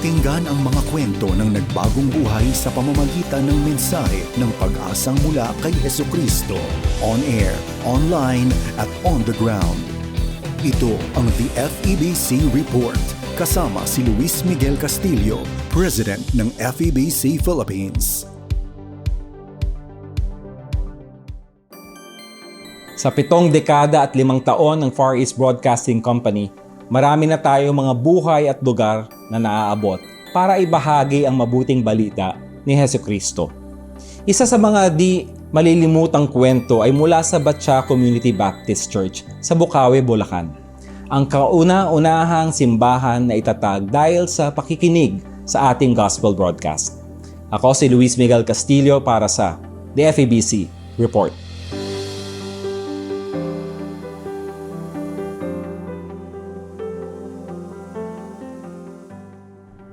Pakinggan ang mga kwento ng nagbagong buhay sa pamamagitan ng mensahe ng pag-asang mula kay Heso Kristo. On air, online, at on the ground. Ito ang The FEBC Report. Kasama si Luis Miguel Castillo, President ng FEBC Philippines. Sa pitong dekada at limang taon ng Far East Broadcasting Company, marami na tayo mga buhay at lugar na naaabot para ibahagi ang mabuting balita ni Heso Kristo. Isa sa mga di malilimutang kwento ay mula sa Batcha Community Baptist Church sa Bukawi, Bulacan. Ang kauna-unahang simbahan na itatag dahil sa pakikinig sa ating gospel broadcast. Ako si Luis Miguel Castillo para sa The FEBC Report.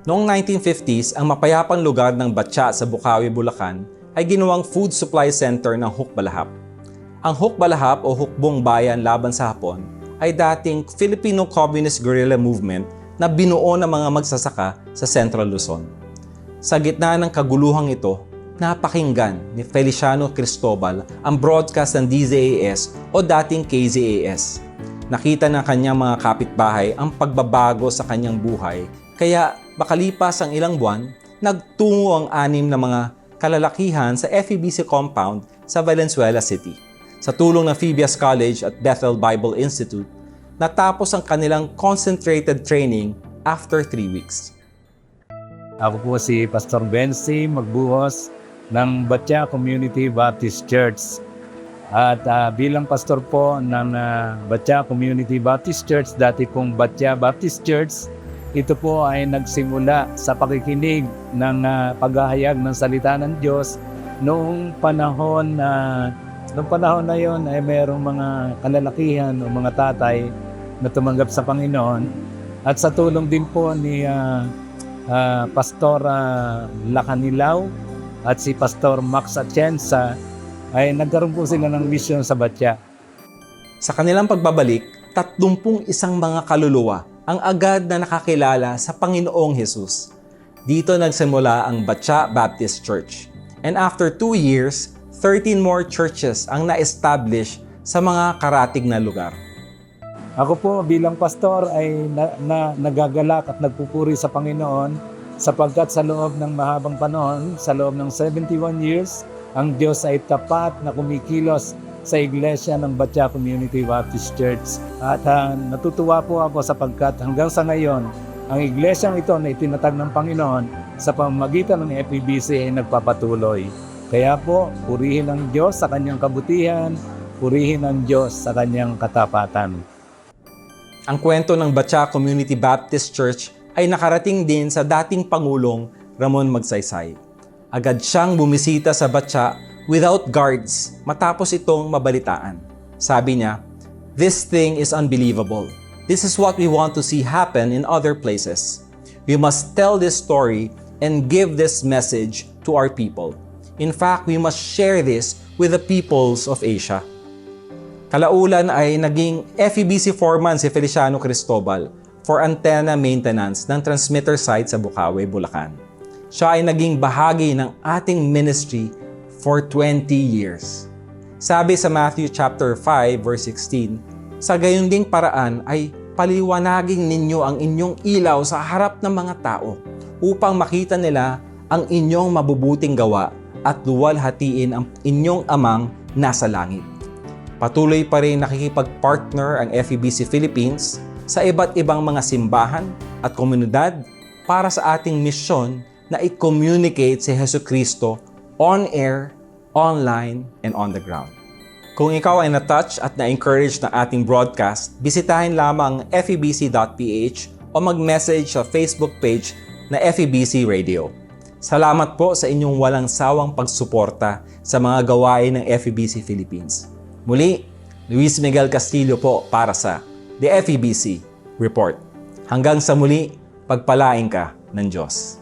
Noong 1950s, ang mapayapang lugar ng Batya sa Bukawi, Bulacan ay ginawang food supply center ng Hukbalahap. Ang Hukbalahap o Hukbong Bayan Laban sa Hapon ay dating Filipino Communist Guerrilla Movement na binuo ng mga magsasaka sa Central Luzon. Sa gitna ng kaguluhang ito, napakinggan ni Feliciano Cristobal ang broadcast ng DZAS o dating KZAS. Nakita ng kanyang mga kapitbahay ang pagbabago sa kanyang buhay kaya makalipas ang ilang buwan, nagtungo ang anim na mga kalalakihan sa FEBC compound sa Valenzuela City. Sa tulong ng Phoebias College at Bethel Bible Institute, natapos ang kanilang concentrated training after 3 weeks. Ako po si Pastor Bensi Magbuhos ng Batya Community Baptist Church. At ah, bilang pastor po ng uh, Batya Community Baptist Church, dati pong Batya Baptist Church, ito po ay nagsimula sa pakikinig ng uh, paghahayag ng salita ng Diyos noong panahon na noong panahon na yon ay mayroong mga kalalakihan o mga tatay na tumanggap sa Panginoon at sa tulong din po ni uh, uh, Pastor uh, Lacanilaw at si Pastor Max Atienza ay nagkaroon po sila ng mission sa Batya. Sa kanilang pagbabalik, 31 mga kaluluwa ang agad na nakakilala sa Panginoong Hesus. Dito nagsimula ang Batcha Baptist Church. And after two years, 13 more churches ang na-establish sa mga karatig na lugar. Ako po bilang pastor ay na, na, nagagalak at nagpupuri sa Panginoon sapagkat sa loob ng mahabang panahon, sa loob ng 71 years, ang Diyos ay tapat na kumikilos sa iglesia ng Batya Community Baptist Church. At uh, natutuwa po ako sapagkat hanggang sa ngayon, ang iglesyang ito na itinatag ng Panginoon sa pamamagitan ng FEBC ay nagpapatuloy. Kaya po, purihin ang Diyos sa kanyang kabutihan, purihin ang Diyos sa kanyang katapatan. Ang kwento ng Batya Community Baptist Church ay nakarating din sa dating Pangulong Ramon Magsaysay. Agad siyang bumisita sa Batya without guards matapos itong mabalitaan. Sabi niya, This thing is unbelievable. This is what we want to see happen in other places. We must tell this story and give this message to our people. In fact, we must share this with the peoples of Asia. Kalaulan ay naging FEBC foreman si Feliciano Cristobal for antenna maintenance ng transmitter site sa Bukawi, Bulacan. Siya ay naging bahagi ng ating ministry for 20 years. Sabi sa Matthew chapter 5 verse 16, sa gayon ding paraan ay paliwanagin ninyo ang inyong ilaw sa harap ng mga tao upang makita nila ang inyong mabubuting gawa at luwalhatiin ang inyong amang nasa langit. Patuloy pa rin nakikipag-partner ang FEBC Philippines sa iba't ibang mga simbahan at komunidad para sa ating misyon na i-communicate si Heso Kristo on air, online, and on the ground. Kung ikaw ay na-touch at na-encourage ng ating broadcast, bisitahin lamang febc.ph o mag-message sa Facebook page na FEBC Radio. Salamat po sa inyong walang sawang pagsuporta sa mga gawain ng FEBC Philippines. Muli, Luis Miguel Castillo po para sa The FEBC Report. Hanggang sa muli, pagpalain ka ng Diyos.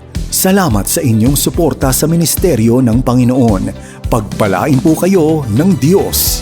Salamat sa inyong suporta sa ministeryo ng Panginoon. Pagpalain po kayo ng Diyos.